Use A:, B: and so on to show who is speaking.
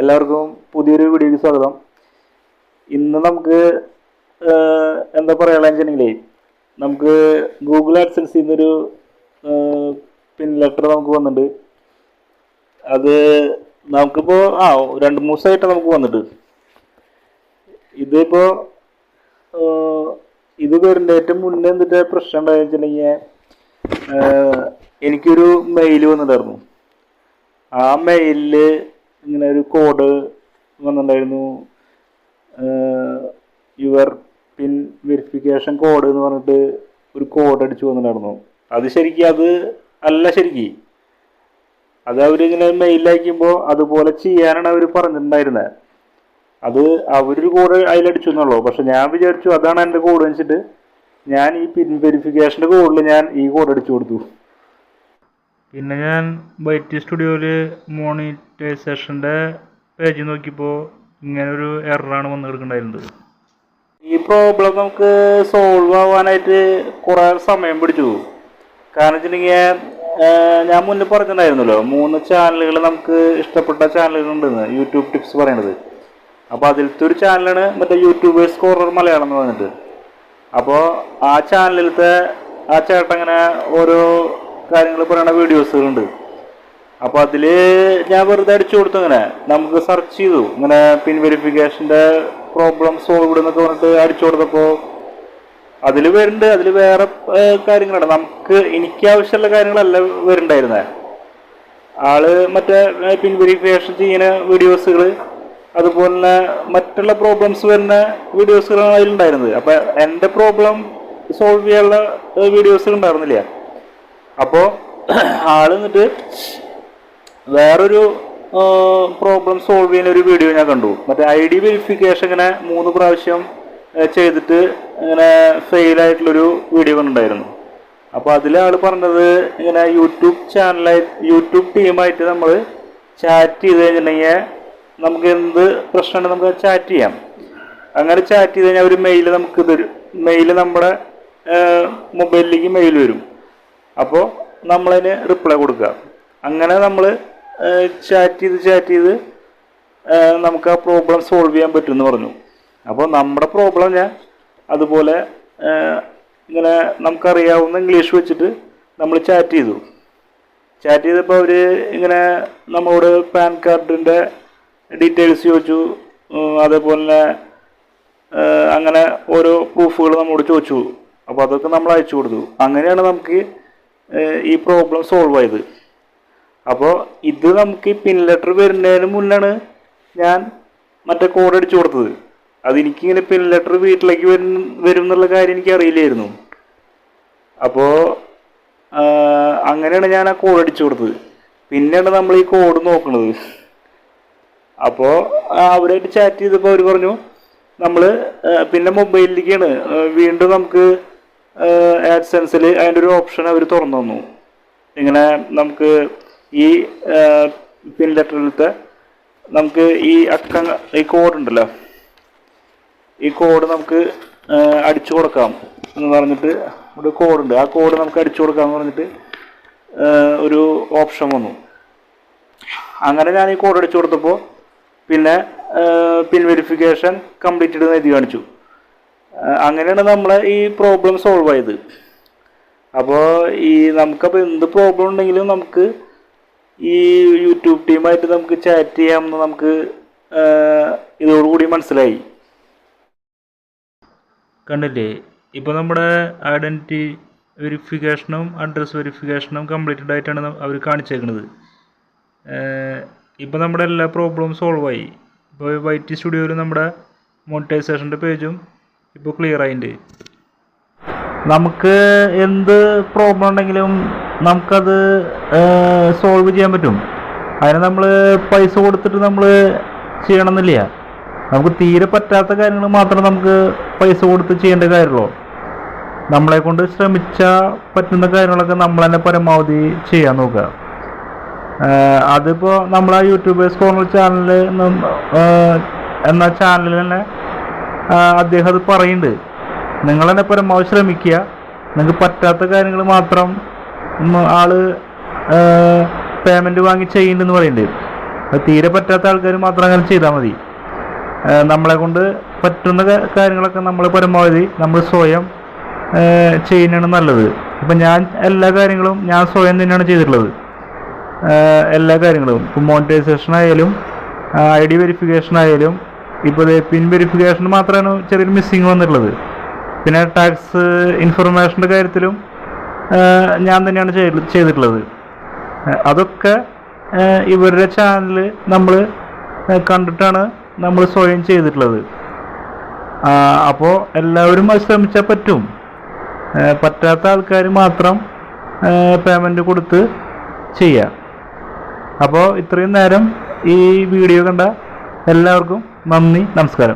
A: എല്ലാവർക്കും പുതിയൊരു വീഡിയോയ്ക്ക് സ്വാഗതം. ഇന്ന് നമുക്ക് എന്താ പറയുക വെച്ചിട്ടുണ്ടെങ്കിലേ നമുക്ക് ഗൂഗിൾ ആഡ്സൻസിൽ നിന്നൊരു പിൻ ലെറ്റർ നമുക്ക് വന്നിട്ടുണ്ട്. അത് നമുക്കിപ്പോൾ ആ രണ്ട് മൂന്ന് ദിവസമായിട്ട് നമുക്ക് വന്നിട്ട്. ഇതിപ്പോൾ ഇത് വരുന്ന ഏറ്റവും മുന്നേ എന്നിട്ട് പ്രശ്നം ഉണ്ടായെന്ന് വെച്ചിട്ടുണ്ടെങ്കിൽ എനിക്കൊരു മെയിൽ വന്നിട്ടുണ്ടായിരുന്നു. ആ മെയിലിൽ ഇങ്ങനെ ഒരു കോഡ് വന്നിട്ടുണ്ടായിരുന്നു. യുവർ പിൻ വെരിഫിക്കേഷൻ കോഡ് എന്ന് പറഞ്ഞിട്ട് ഒരു കോഡ് അടിച്ചു വന്നിട്ടുണ്ടായിരുന്നു. അത് ശരിക്കും അത് അല്ല ശരിക്കും. അത് അവരിങ്ങനെ മെയിൽ അയക്കുമ്പോൾ അതുപോലെ ചെയ്യാനാണ് അവർ പറഞ്ഞിട്ടുണ്ടായിരുന്നത് അത് അവരൊരു കോഡ് അതിലടിച്ചു എന്നുള്ളൂ. പക്ഷെ ഞാൻ വിചാരിച്ചു അതാണ് എന്റെ കോഡ് വെച്ചിട്ട് ഞാൻ ഈ പിൻ വെരിഫിക്കേഷന്റെ കോഡിൽ ഞാൻ ഈ കോഡ് അടിച്ചു കൊടുത്തു.
B: പിന്നെ ഞാൻ ബൈറ്റി സ്റ്റുഡിയോയിൽ മോണിറ്റൈസേഷന്റെ പേജ് നോക്കിയപ്പോൾ ഇങ്ങനൊരു എററാണ് വന്ന് കിടക്കുന്നുണ്ടായിരുന്നത്
A: ഈ പ്രോബ്ലം നമുക്ക് സോൾവ് ആവാനായിട്ട് കുറേ സമയം പിടിച്ചു. കാരണം വെച്ചിട്ടുണ്ടെങ്കിൽ ഞാൻ മുന്നേ പറഞ്ഞിട്ടുണ്ടായിരുന്നല്ലോ മൂന്ന് ചാനലുകൾ നമുക്ക് ഇഷ്ടപ്പെട്ട ചാനലുകൾ ഉണ്ടെന്ന് യൂട്യൂബ് ടിപ്സ് പറയണത്. അപ്പോൾ അതിലത്തെ ഒരു ചാനലാണ് മറ്റേ യൂട്യൂബേഴ്സ് കോർണർ മലയാളം എന്ന് പറഞ്ഞിട്ട്. അപ്പോൾ ആ ചാനലിലത്തെ ആ ചേട്ടൻ ഇങ്ങനെ ഓരോ കാര്യങ്ങൾ പറയുന്ന വീഡിയോസുകളുണ്ട് അപ്പോൾ അതിൽ ഞാൻ വെറുതെ അടിച്ചു കൊടുത്തു ഇങ്ങനെ നമുക്ക് സെർച്ച് ചെയ്തു. ഇങ്ങനെ പിൻ വെരിഫിക്കേഷന്റെ പ്രോബ്ലം സോൾവ് എന്നൊക്കെ പറഞ്ഞിട്ട് അടിച്ചു കൊടുത്തപ്പോൾ അതിൽ വരുന്നുണ്ട്. അതിൽ വേറെ കാര്യങ്ങളാണ്. നമുക്ക് എനിക്ക് ആവശ്യമുള്ള കാര്യങ്ങളല്ല വരുന്നുണ്ടായിരുന്നത് ആൾ മറ്റേ പിൻ വെരിഫിക്കേഷൻ ചെയ്യുന്ന വീഡിയോസുകൾ അതുപോലെ തന്നെ മറ്റുള്ള പ്രോബ്ലംസ് വരുന്ന വീഡിയോസുകളാണ് അതിലുണ്ടായിരുന്നത്. അപ്പം എന്റെ പ്രോബ്ലം സോൾവ് ചെയ്യാനുള്ള വീഡിയോസുകൾ ഉണ്ടായിരുന്നില്ല. അപ്പോൾ ആൾ എന്നിട്ട് വേറൊരു പ്രോബ്ലം സോൾവ് ചെയ്യുന്ന ഒരു വീഡിയോ ഞാൻ കണ്ടു. മറ്റേ ഐ ഡി വെരിഫിക്കേഷൻ ഇങ്ങനെ മൂന്ന് പ്രാവശ്യം ചെയ്തിട്ട് ഇങ്ങനെ ഫെയിലായിട്ടുള്ളൊരു വീഡിയോ കണ്ടിട്ടുണ്ടായിരുന്നു. അപ്പോൾ അതിൽ ആൾ പറഞ്ഞത് ഇങ്ങനെ യൂട്യൂബ് ചാനലായി യൂട്യൂബ് ടീമായിട്ട് നമ്മൾ ചാറ്റ് ചെയ്ത് കഴിഞ്ഞിട്ടുണ്ടെങ്കിൽ നമുക്ക് എന്ത് പ്രശ്നമുണ്ടെങ്കിൽ നമുക്ക് ചാറ്റ് ചെയ്യാം. അങ്ങനെ ചാറ്റ് ചെയ്ത് കഴിഞ്ഞാൽ ഒരു മെയിൽ നമുക്ക് തരും. മെയിൽ നമ്മുടെ മൊബൈലിലേക്ക് മെയിൽ വരും. അപ്പോൾ നമ്മളതിന് റിപ്ലൈ കൊടുക്കുക. അങ്ങനെ നമ്മൾ ചാറ്റ് ചെയ്ത് ചാറ്റ് ചെയ്ത് നമുക്ക് ആ പ്രോബ്ലം സോൾവ് ചെയ്യാൻ പറ്റുമെന്ന് പറഞ്ഞു. അപ്പോൾ നമ്മുടെ പ്രോബ്ലം ഞാൻ അതുപോലെ ഇങ്ങനെ നമുക്കറിയാവുന്ന ഇംഗ്ലീഷ് വെച്ചിട്ട് നമ്മൾ ചാറ്റ് ചെയ്തു. ചാറ്റ് ചെയ്തപ്പോൾ അവർ ഇങ്ങനെ നമ്മളോട് പാൻ കാർഡിന്റെ ഡീറ്റെയിൽസ് ചോദിച്ചു. അതേപോലെ തന്നെ അങ്ങനെ ഓരോ പ്രൂഫുകൾ നമ്മളോട് ചോദിച്ചു. അപ്പോൾ അതൊക്കെ നമ്മൾ അയച്ചു കൊടുത്തു. അങ്ങനെയാണ് നമുക്ക് ഈ പ്രോബ്ലം സോൾവ് ആയത്. അപ്പോൾ ഇത് നമുക്ക് ഈ പിൻ ലെറ്റർ വരുന്നതിന് മുന്നാണ് ഞാൻ മറ്റേ കോഡ് അടിച്ചു കൊടുത്തത്. അത് എനിക്കിങ്ങനെ പിൻ ലെറ്റർ വീട്ടിലേക്ക് വരും വരും എന്നുള്ള കാര്യം എനിക്ക് അറിയില്ലായിരുന്നു. അപ്പോൾ അങ്ങനെയാണ് ഞാൻ ആ കോഡ് അടിച്ചു കൊടുത്തത്. പിന്നെയാണ് നമ്മൾ ഈ കോഡ് നോക്കുന്നത് അപ്പോൾ അവരായിട്ട് ചാറ്റ് ചെയ്തപ്പോൾ അവർ പറഞ്ഞു നമ്മൾ പിന്നെ മൊബൈലിലേക്കാണ് വീണ്ടും നമുക്ക് ആഡ്സെൻസിൽ അതിന്റെ ഒരു ഓപ്ഷൻ അവർ തുറന്നു തന്നു. ഇങ്ങനെ നമുക്ക് ഈ പിൻ ലെറ്ററിലത്തെ നമുക്ക് ഈ അക്ക ഈ കോഡ് ഉണ്ടല്ലോ. ഈ കോഡ് നമുക്ക് അടിച്ചു കൊടുക്കാം എന്ന് പറഞ്ഞിട്ട് ഒരു കോഡുണ്ട് ആ കോഡ് നമുക്ക് അടിച്ചു കൊടുക്കാം എന്ന് പറഞ്ഞിട്ട് ഒരു ഓപ്ഷൻ വന്നു. അങ്ങനെ ഞാൻ ഈ കോഡ് അടിച്ചു കൊടുത്തപ്പോൾ പിന്നെ പിൻ വെരിഫിക്കേഷൻ കംപ്ലീറ്റഡ് എന്ന് എഴുതി കാണിച്ചു. അങ്ങനെയാണ് നമ്മളെ ഈ പ്രോബ്ലം സോൾവ് ആയത്. അപ്പോൾ ഈ നമുക്കപ്പോൾ എന്ത് പ്രോബ്ലം ഉണ്ടെങ്കിലും നമുക്ക് ഈ യൂട്യൂബ് ടീമായിട്ട് നമുക്ക് ചാറ്റ് ചെയ്യാമെന്ന് നമുക്ക് ഇതോടുകൂടി മനസ്സിലായി.
B: കണ്ടില്ലേ? ഇപ്പോൾ നമ്മുടെ ഐഡന്റിറ്റി വെരിഫിക്കേഷനും അഡ്രസ് വെരിഫിക്കേഷനും കംപ്ലീറ്റഡ് ആയിട്ടാണ് അവർ കാണിച്ചേക്കുന്നത് ഇപ്പോൾ നമ്മുടെ എല്ലാ പ്രോബ്ലവും സോൾവ് ആയി. ഇപ്പോൾ വൈറ്റ് സ്റ്റുഡിയോയിൽ നമ്മുടെ മോണിറ്റൈസേഷന്റെ പേജും ഇപ്പോൾ ക്ലിയർ ആയിട്ടുണ്ട്
A: നമുക്ക് എന്ത് പ്രോബ്ലം ഉണ്ടെങ്കിലും നമുക്കത് സോൾവ് ചെയ്യാൻ പറ്റും. അതിന് നമ്മൾ പൈസ കൊടുത്തിട്ട് നമ്മൾ ചെയ്യണമെന്നില്ല. നമുക്ക് തീരെ പറ്റാത്ത കാര്യങ്ങൾ മാത്രം നമുക്ക് പൈസ കൊടുത്ത് ചെയ്യേണ്ട കാര്യമുള്ളൂ. നമ്മളെ കൊണ്ട് ശ്രമിച്ചാൽ പറ്റുന്ന കാര്യങ്ങളൊക്കെ നമ്മൾ തന്നെ പരമാവധി ചെയ്യാൻ നോക്കുക. അതിപ്പോൾ നമ്മൾ ആ യൂട്യൂബേഴ്സ് കോർണർ ചാനൽ എന്ന ചാനലിൽ തന്നെ അദ്ദേഹം അത് പറയുന്നുണ്ട്. നിങ്ങൾ തന്നെ പരമാവധി ശ്രമിക്കുക. നിങ്ങൾക്ക് പറ്റാത്ത കാര്യങ്ങൾ മാത്രം ആൾ പേയ്മെന്റ് വാങ്ങി ചെയ്യുന്നുണ്ടെന്ന് പറയുന്നുണ്ട്.
B: അത് തീരെ പറ്റാത്ത ആൾക്കാർ മാത്രം അങ്ങനെ ചെയ്താൽ മതി. നമ്മളെ കൊണ്ട് പറ്റുന്ന കാര്യങ്ങളൊക്കെ നമ്മൾ പരമാവധി നമ്മൾ സ്വയം ചെയ്യുന്നതാണ് നല്ലത്. ഇപ്പം ഞാൻ എല്ലാ കാര്യങ്ങളും ഞാൻ സ്വയം തന്നെയാണ് ചെയ്തിട്ടുള്ളത്. എല്ലാ കാര്യങ്ങളും. ഇപ്പം മോണിറ്റൈസേഷൻ ആയാലും ഐ ഡി വെരിഫിക്കേഷൻ ആയാലും ഇപ്പോൾ പിൻ വെരിഫിക്കേഷൻ മാത്രമാണ് ചെറിയൊരു മിസ്സിങ് വന്നിട്ടുള്ളത്. പിന്നെ ടാക്സ് ഇൻഫർമേഷന്റെ കാര്യത്തിലും ഞാൻ തന്നെയാണ് ചെയ്തിട്ടുള്ളത്. അതൊക്കെ ഇവരുടെ ചാനൽ നമ്മൾ കണ്ടിട്ടാണ് നമ്മൾ സ്വയം ചെയ്തിട്ടുള്ളത്. അപ്പോൾ എല്ലാവരും അത് ശ്രമിച്ചാൽ പറ്റും പറ്റാത്ത ആൾക്കാർ മാത്രം പേയ്മെന്റ് കൊടുത്ത് ചെയ്യാം. അപ്പോൾ ഇത്രയും നേരം ഈ വീഡിയോ കണ്ട എല്ലാവർക്കും നന്ദി നമസ്കാരം.